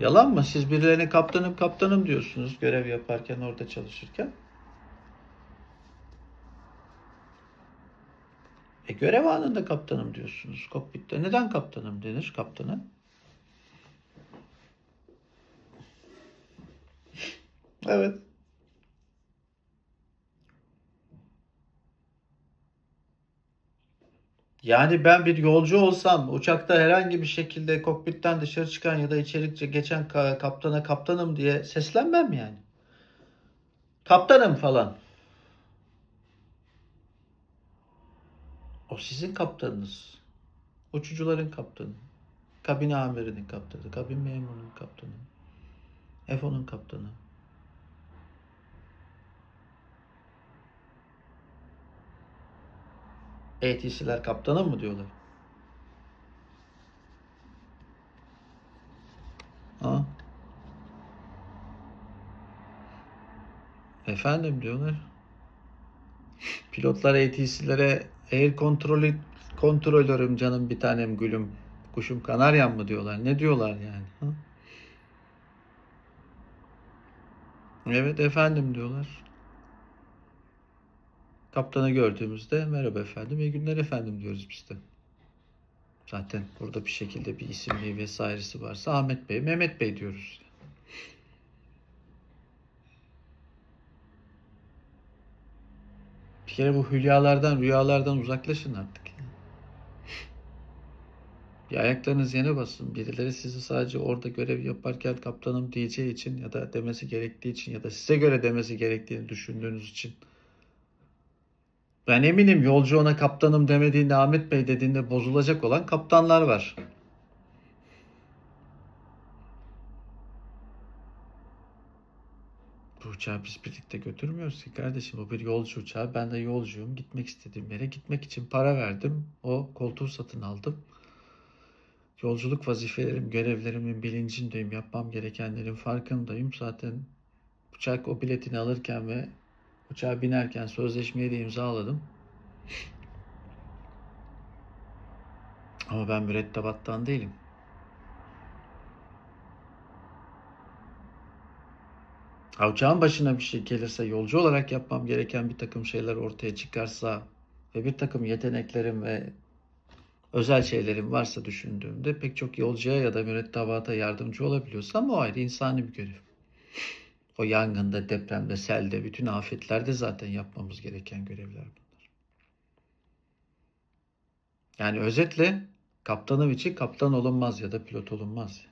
Yalan mı? Siz birilerine kaptanım kaptanım diyorsunuz görev yaparken orada çalışırken. E görev anında kaptanım diyorsunuz kokpitte. Neden kaptanım denir kaptana? Evet. Yani ben bir yolcu olsam uçakta herhangi bir şekilde kokpitten dışarı çıkan ya da içeri geçen ka- kaptana kaptanım diye seslenmem yani. Kaptanım falan. O sizin kaptanınız. Uçucuların kaptanı. Kabin amirinin kaptanı. Kabin memurunun kaptanı. F10'un kaptanı. ATC'ler kaptanı mı diyorlar? Ha? Efendim diyorlar. Pilotlar ATC'lere air kontrolü kontrolörüm canım bir tanem gülüm kuşum kanaryam mı diyorlar. Ne diyorlar yani? Ha? Evet efendim diyorlar. Kaptanı gördüğümüzde merhaba efendim, iyi günler efendim diyoruz biz de. Zaten burada bir şekilde bir isimliği vesairesi varsa Ahmet Bey, Mehmet Bey diyoruz. Bir kere bu hülyalardan, rüyalardan uzaklaşın artık. Bir ayaklarınız yere basın. Birileri sizi sadece orada görev yaparken kaptanım diyeceği için ya da demesi gerektiği için ya da size göre demesi gerektiğini düşündüğünüz için ben eminim yolcu ona kaptanım demediğinde Ahmet Bey dediğinde bozulacak olan kaptanlar var. Bu uçağı biz birlikte götürmüyoruz ki kardeşim. O bir yolcu uçağı. Ben de yolcuyum. Gitmek istediğim yere gitmek için para verdim. O koltuğu satın aldım. Yolculuk vazifelerim, görevlerimin bilincindeyim. Yapmam gerekenlerin farkındayım. Zaten uçak o biletini alırken ve uçağa binerken sözleşmeyi de imzaladım. Ama ben mürettebattan değilim. Ha, uçağın başına bir şey gelirse, yolcu olarak yapmam gereken bir takım şeyler ortaya çıkarsa ve bir takım yeteneklerim ve özel şeylerim varsa düşündüğümde pek çok yolcuya ya da mürettebata yardımcı olabiliyorsam o ayrı insani bir görev. O yangında, depremde, selde, bütün afetlerde zaten yapmamız gereken görevler bunlar. Yani özetle kaptanım için kaptan olunmaz ya da pilot olunmaz.